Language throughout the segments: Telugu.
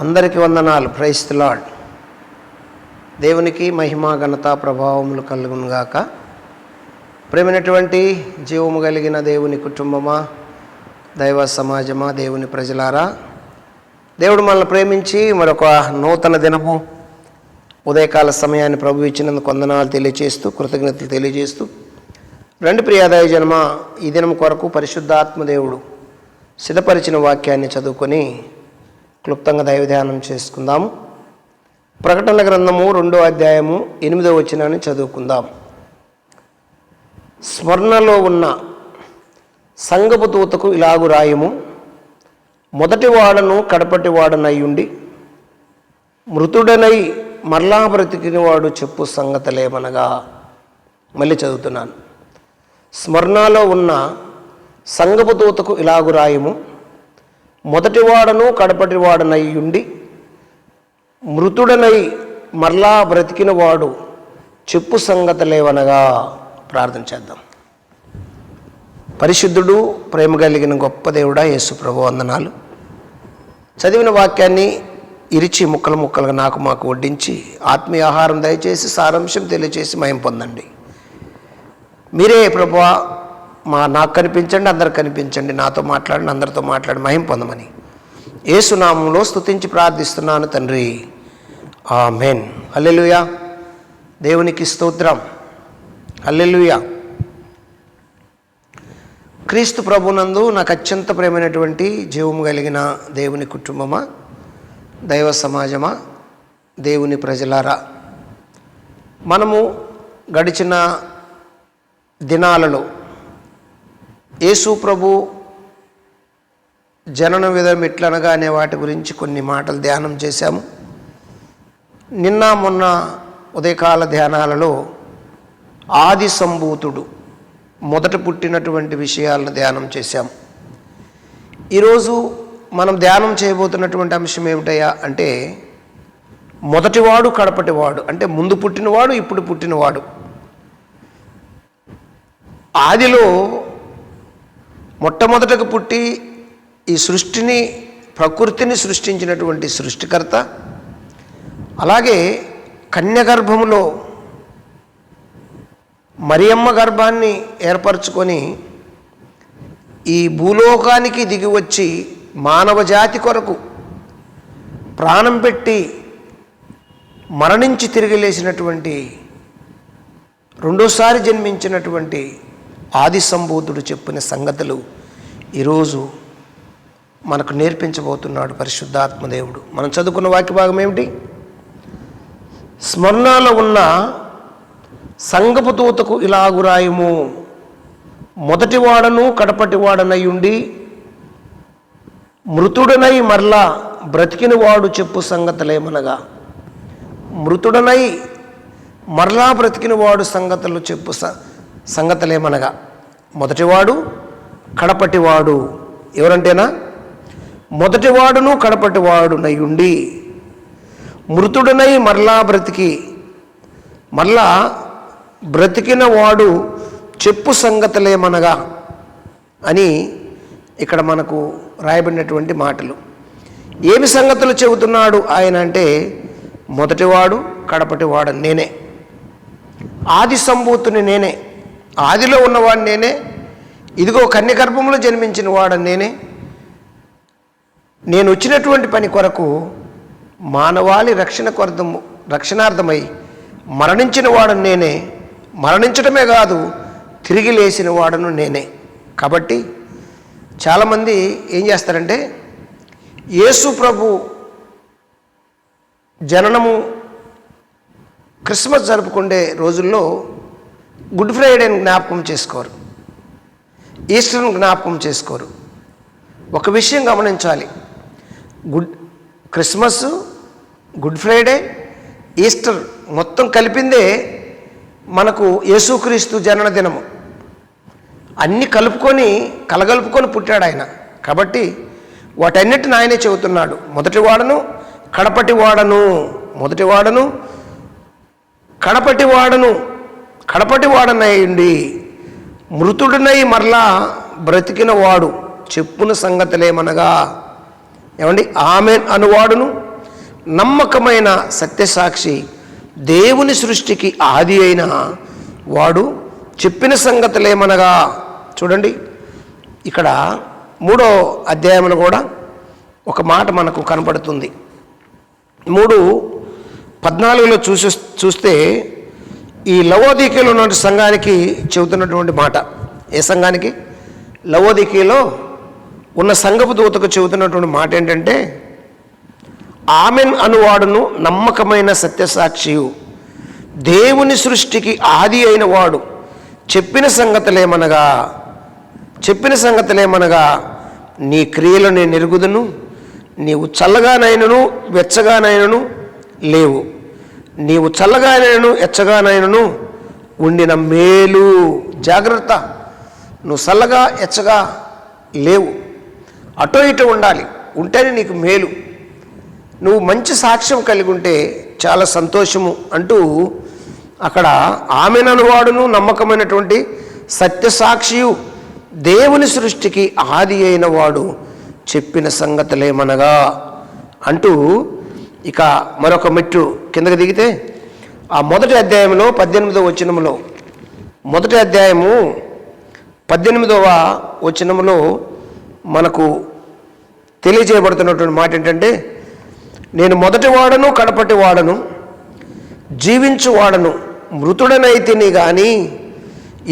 అందరికీ వందనాలు. ప్రైస్ లాడ్ దేవునికి మహిమా ఘనత ప్రభావములు కలుగునుగాక ప్రేమైనటువంటి జీవము కలిగిన దేవుని కుటుంబమా దైవ సమాజమా దేవుని ప్రజలారా దేవుడు మనల్ని ప్రేమించి మరొక నూతన దినము ఉదయకాల సమయాన్ని ప్రభు ఇచ్చినందుకు వందనాలు తెలియజేస్తూ కృతజ్ఞతలు తెలియజేస్తూ రెండు ప్రియాదాయ జన్మ ఈ దినం కొరకు పరిశుద్ధాత్మ దేవుడు సిద్ధపరిచిన వాక్యాన్ని చదువుకొని క్లుప్తంగా దైవ ధ్యానం చేసుకుందాము ప్రకటన గ్రంథము రెండో అధ్యాయము ఎనిమిదో వచనాన్ని చదువుకుందాం. స్మరణలో ఉన్న సంగపు దూతకు ఇలాగు రాయము. మొదటి వాడను కడపటి వాడనయ్యుండి మృతుడనై మరలా బ్రతికినవాడు చెప్పు సంగతలేమనగా మళ్ళీ చదువుతున్నాను. స్మరణలో ఉన్న సంగపు దూతకు ఇలాగు రాయము. మొదటి వాడను కడపటి ఉండి మృతుడనై మరలా బ్రతికిన వాడు చెప్పు సంగతలేవనగా ప్రార్థన చేద్దాం. పరిశుద్ధుడు ప్రేమ కలిగిన గొప్ప దేవుడా యేసు ప్రభు వందనాలు. చదివిన వాక్యాన్ని ఇరిచి ముక్కలు ముక్కలుగా నాకు మాకు వడ్డించి ఆత్మీయ ఆహారం దయచేసి సారాంశం తెలియచేసి మయం పొందండి. మీరే ప్రభా మా నాకు కనిపించండి అందరికి కనిపించండి. నాతో మాట్లాడండి అందరితో మాట్లాడి మహిం పొందమని. ఏసునామంలో స్తుతించి ప్రార్థిస్తున్నాను తండ్రి. ఆ మెయిన్ అల్లెలుయా దేవునికి స్తోత్రం. అల్లెలుయా క్రీస్తు ప్రభునందు నాకు అత్యంత ప్రేమైనటువంటి జీవము కలిగిన దేవుని కుటుంబమా? దైవ సమాజమా? దేవుని ప్రజలారా? మనము గడిచిన దినాలలో యేసు ప్రభు జనన విధం ఎట్లనగా అనే వాటి గురించి కొన్ని మాటలు ధ్యానం చేశాము. నిన్న మొన్న ఉదయకాల ధ్యానాలలో ఆది సంభూతుడు మొదట పుట్టినటువంటి విషయాలను ధ్యానం చేశాం ఈరోజు మనం ధ్యానం చేయబోతున్నటువంటి అంశం ఏమిటయ్యా అంటే మొదటివాడు కడపటివాడు అంటే ముందు పుట్టినవాడు ఇప్పుడు పుట్టినవాడు. ఆదిలో మొట్టమొదటకు పుట్టి ఈ సృష్టిని ప్రకృతిని సృష్టించినటువంటి సృష్టికర్త అలాగే కన్యగర్భములో మరియమ్మ గర్భాన్ని ఏర్పరచుకొని ఈ భూలోకానికి దిగివచ్చి మానవ జాతి కొరకు ప్రాణం పెట్టి మరణించి తిరిగి లేచినటువంటి రెండోసారి జన్మించినటువంటి ఆది సంబోధుడు చెప్పిన సంగతులు ఈరోజు మనకు నేర్పించబోతున్నాడు పరిశుద్ధాత్మదేవుడు మనం చదువుకున్న వాక్య భాగం ఏమిటి? స్మరణలో ఉన్న సంగపు దూతకు ఇలాగురాయము మొదటి వాడను కడపటి వాడనై ఉండి మృతుడనై మరలా బ్రతికిన వాడు చెప్పు సంగతులేమనగా. మృతుడనై మరలా బ్రతికిన వాడు సంగతులు చెప్పు స సంగతులేమనగా మొదటివాడు కడపటివాడు ఎవరంటేనా? మొదటివాడును కడపటివాడునై నయ్యుండి మృతుడనై మరలా బ్రతికి మరలా బ్రతికిన వాడు చెప్పు సంగతులేమనగా అని ఇక్కడ మనకు రాయబడినటువంటి మాటలు. ఏమి సంగతులు చెబుతున్నాడు ఆయన అంటే మొదటివాడు కడపటివాడు నేనే. ఆది సంభూతుని నేనే. ఆదిలో ఉన్నవాడు నేనే ఇదిగో కన్యగర్భంలో జన్మించిన వాడు నేనే. నేను వచ్చినటువంటి పని కొరకు మానవాళి రక్షణ కొరదము రక్షణార్థమై మరణించిన వాడు నేనే మరణించడమే కాదు తిరిగి లేచిన వాడను నేనే. కాబట్టి చాలామంది ఏం చేస్తారంటే యేసు ప్రభు జననము క్రిస్మస్ జరుపుకునే రోజుల్లో గుడ్ ఫ్రైడేని జ్ఞాపకం చేసుకోరు. ఈస్టర్ను జ్ఞాపకం చేసుకోరు. ఒక విషయం గమనించాలి. Good Christmas Good Friday Easter మొత్తం కలిపిందే మనకు యేసుక్రీస్తు జననదినము. అన్ని అన్నీ కలుపుకొని కలగలుపుకొని పుట్టాడు ఆయన. కాబట్టి వాటన్నిటిని ఆయనే చెబుతున్నాడు. మొదటి వాడను కడపటి వాడను. కడపటి వాడనయ్యండి మృతుడినై మరలా బ్రతికిన వాడు చెప్పున సంగతులేమనగా ఏమండి? ఆమెన్ అనువాడును. నమ్మకమైన సత్యసాక్షి దేవుని సృష్టికి ఆది అయిన వాడు చెప్పిన సంగతులేమనగా చూడండి. ఇక్కడ మూడో అధ్యాయంలో కూడా ఒక మాట మనకు కనపడుతుంది మూడు పద్నాలుగులో చూసి చూస్తే ఈ లవోదీకలో ఉన్నటువంటి సంఘానికి చెబుతున్నటువంటి మాట. ఏ సంఘానికి? లవోదీకలో ఉన్న సంఘపు దూతకు చెబుతున్నటువంటి మాట ఏంటంటే ఆమెన్ అనువాడును నమ్మకమైన సత్యసాక్షియు. దేవుని సృష్టికి ఆది అయిన వాడు. చెప్పిన సంగతులేమనగా చెప్పిన సంగతులేమనగా నీ క్రియలు నేను ఎరుగుదును నీవు చల్లగానైనను వెచ్చగానైనను లేవు. నీవు చల్లగానైనను ఎచ్చగానైనను ఉండిన మేలు. జాగ్రత్త. నువ్వు చల్లగా ఎచ్చగా లేవు. అటో ఇటు ఉండాలి. ఉంటేనే నీకు మేలు. నువ్వు మంచి సాక్ష్యం కలిగి ఉంటే చాలా సంతోషము అంటూ అక్కడ ఆమెననువాడును నమ్మకమైనటువంటి సత్యసాక్షియు దేవుని సృష్టికి ఆది అయిన వాడు చెప్పిన సంగతులేమనగా అంటూ ఇక మరొక మెట్టు కిందకి దిగితే ఆ మొదటి అధ్యాయంలో పద్దెనిమిదవ వచనములో మొదటి అధ్యాయము పద్దెనిమిదవ వచనములో మనకు తెలియజేయబడుతున్నటువంటి మాట ఏంటంటే నేను మొదటి వాడను కడపటి వాడను జీవించు వాడను మృతుడనైతిని కానీ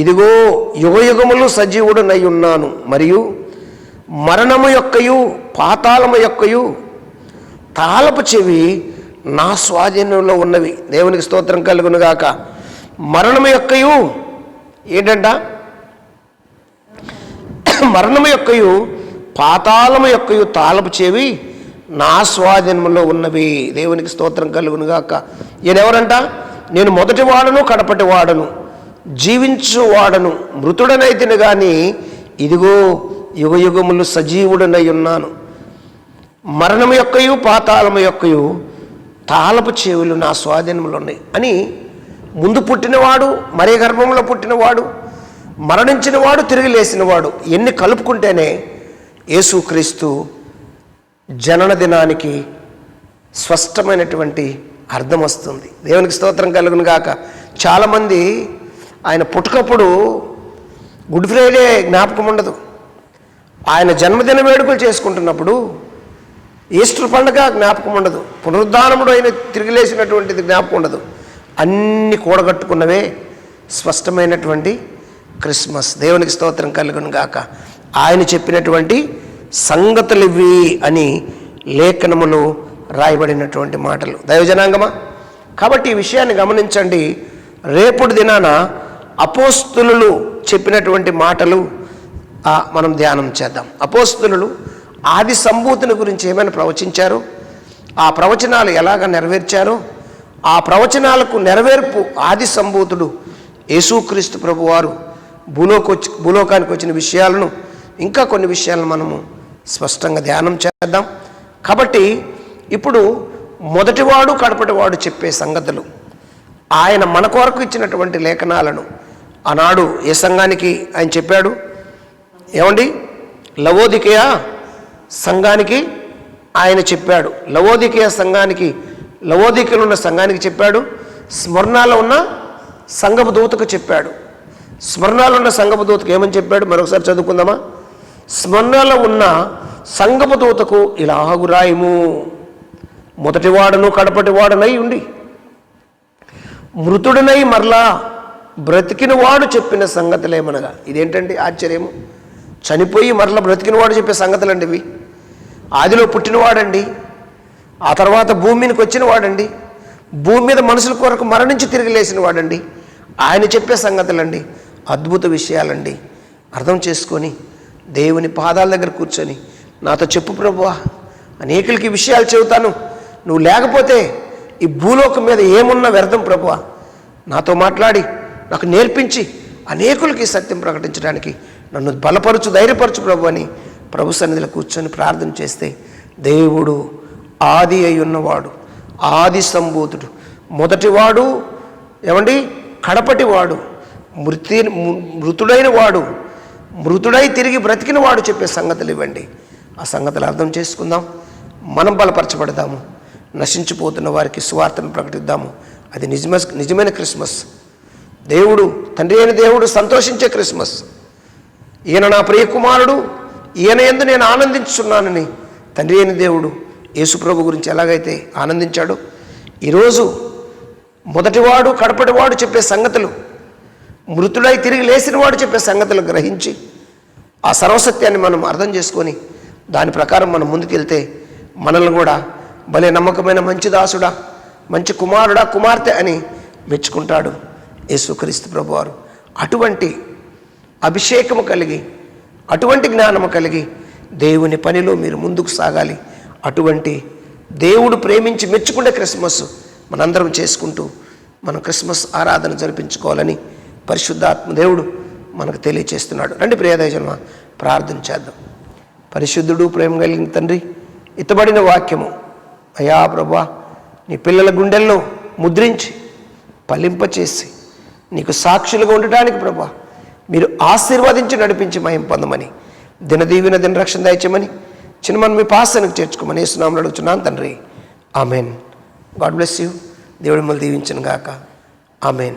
ఇదిగో యుగయుగములు సజీవుడనై ఉన్నాను మరియు మరణము యొక్కయు పాతాళము యొక్కయు తాళపు చెవి నా స్వాధీనంలో ఉన్నవి. దేవునికి స్తోత్రం కలుగును మరణం మరణము యొక్కయు ఏంటంట? మరణము యొక్కయు పాతాళము యొక్కయు తాళపు చెవి నా స్వాధీనంలో ఉన్నవి. దేవునికి స్తోత్రం కలుగును గాక ఎవరంట నేను మొదటి వాడను కడపటి వాడను జీవించు వాడను మృతుడనైతిని కానీ ఇదిగో యుగ యుగములు సజీవుడనై ఉన్నాను. మరణము యొక్కయు పాతాళము యొక్కయు తాళపు చెవులు నా స్వాధీనంలో ఉన్నాయి అని ముందు పుట్టినవాడు మరే గర్భంలో పుట్టినవాడు మరణించినవాడు తిరిగి లేచినవాడు ఎన్ని కలుపుకుంటేనే యేసుక్రీస్తు జనన దినానికి స్పష్టమైనటువంటి అర్థం వస్తుంది. దేవునికి స్తోత్రం కలుగును గాక. చాలామంది ఆయన పుట్టుకప్పుడు గుడ్ ఫ్రైడే జ్ఞాపకం ఉండదు ఆయన జన్మదిన వేడుకలు చేసుకుంటున్నప్పుడు ఈస్టర్ పండుగ జ్ఞాపకం ఉండదు. పునరుద్ధానముడు అయిన తిరిగిలేసినటువంటిది జ్ఞాపకం ఉండదు. అన్ని కూడగట్టుకున్నవే స్పష్టమైనటువంటి క్రిస్మస్. దేవునికి స్తోత్రం కలుగును గాక. ఆయన చెప్పినటువంటి సంగతులు ఇవి అని లేఖనములు రాయబడినటువంటి మాటలు. దైవజనాంగమా? కాబట్టి ఈ విషయాన్ని గమనించండి. రేపుడు దినాన అపోస్తులు చెప్పినటువంటి మాటలు మనం ధ్యానం చేద్దాం. అపోస్తులు ఆది సంభూతిని గురించి ఏమైనా ప్రవచించారు? ఆ ప్రవచనాలు ఎలాగ నెరవేర్చారో? ఆ ప్రవచనాలకు నెరవేర్పు ఆది సంభూతుడు యేసుక్రీస్తు ప్రభువారు భూలోకి వచ్చి భూలోకానికి వచ్చిన విషయాలను ఇంకా కొన్ని విషయాలను మనము స్పష్టంగా ధ్యానం చేద్దాం. కాబట్టి ఇప్పుడు మొదటివాడు కడపటివాడు చెప్పే సంగతులు. ఆయన మన కొరకు ఇచ్చినటువంటి లేఖనాలను ఆనాడు ఏ సంఘానికి ఆయన చెప్పాడు? ఏమండి? లవోదికయా? సంఘానికి ఆయన చెప్పాడు. లవోదికయ సంఘానికి లవోదికలో ఉన్న సంఘానికి చెప్పాడు. స్మరణలో ఉన్న సంగపు దూతకు చెప్పాడు. స్మరణలో ఉన్న సంగపు దూతకు ఏమని చెప్పాడు? మరొకసారి చదువుకుందామా? స్మరణలో ఉన్న సంగపు దూతకు ఇలాగు రాయము. మొదటివాడను కడపటివాడనై ఉండి. మృతుడినై మరలా బ్రతికిన వాడు చెప్పిన సంగతులేమనగా. ఇదేంటండి ఆశ్చర్యము? చనిపోయి మరలా బ్రతికిన వాడు చెప్పే సంగతులండి ఇవి ఆదిలో పుట్టినవాడండి. ఆ తర్వాత భూమి మీదకి వచ్చిన వాడండి భూమి మీద మనుషుల కొరకు మరణించి తిరిగి లేచిన వాడండి ఆయన చెప్పే సంగతులండి. అద్భుత విషయాలండి. అర్థం చేసుకొని దేవుని పాదాల దగ్గర కూర్చొని నాతో చెప్పు ప్రభువా. అనేకులకి విషయాలు చెబుతాను. నువ్వు లేకపోతే ఈ భూలోకం మీద ఏమున్నా వ్యర్థం ప్రభువా. నాతో మాట్లాడి నాకు నేర్పించి అనేకులకి సత్యం ప్రకటించడానికి నన్ను బలపరచు ధైర్యపరచు ప్రభు అని ప్రభు సన్నిధిలో కూర్చొని ప్రార్థన చేస్తే దేవుడు ఆది అయి ఉన్నవాడు ఆది సంబూతుడు. మొదటివాడు ఏమండి? కడపటివాడు మృతి మృతుడైన వాడు మృతుడై తిరిగి బ్రతికిన వాడు చెప్పే సంగతులు ఇవ్వండి. ఆ సంగతులు అర్థం చేసుకుందాం. మనం బలపరచబడదాము. నశించిపోతున్న వారికి సువార్తను ప్రకటిద్దాము. అది నిజమ నిజమైన క్రిస్మస్. దేవుడు తండ్రి అయిన దేవుడు సంతోషించే క్రిస్మస్. ఈయన నా ప్రియకుమారుడు ఈయన ఎందు నేను ఆనందించున్నానని తండ్రి అయిన దేవుడు యేసుప్రభు గురించి ఎలాగైతే ఆనందించాడు ఈరోజు మొదటివాడు కడపటివాడు చెప్పే సంగతులు మృతుడై తిరిగి లేచినవాడు చెప్పే సంగతులు గ్రహించి ఆ సర్వసత్యాన్ని మనం అర్థం చేసుకొని దాని ప్రకారం మనం ముందుకెళ్తే మనల్ని కూడా భలే నమ్మకమైన మంచి దాసుడా మంచి కుమారుడా కుమార్తె అని మెచ్చుకుంటాడు యేసుక్రీస్తు ప్రభువారు. అటువంటి అభిషేకము కలిగి అటువంటి జ్ఞానము కలిగి దేవుని పనిలో మీరు ముందుకు సాగాలి. అటువంటి దేవుడు ప్రేమించి మెచ్చుకునే క్రిస్మస్ మనందరం చేసుకుంటూ మనం క్రిస్మస్ ఆరాధన జరిపించుకోవాలని పరిశుద్ధాత్మ దేవుడు మనకు తెలియచేస్తున్నాడు. రండి ప్రియదయజన్మ ప్రార్థన చేద్దాం. పరిశుద్ధుడు ప్రేమ కలిగిన తండ్రి ఇతబడిన వాక్యము అయా ప్రభా నీ పిల్లల గుండెల్లో ముద్రించి పలింపచేసి నీకు సాక్షులుగా ఉండటానికి ప్రభా మీరు ఆశీర్వదించి నడిపించి మయం పొందమని దినదీవిన దిన రక్షణ దయచమని చిన్నమని మీ పాసనకు చేర్చుకోమని వేస్తున్నామని అడుగుతున్నాను తండ్రి. ఆమెన్. God bless you. దేవుడి మళ్ళీ దీవించను గాక. ఆమెన్.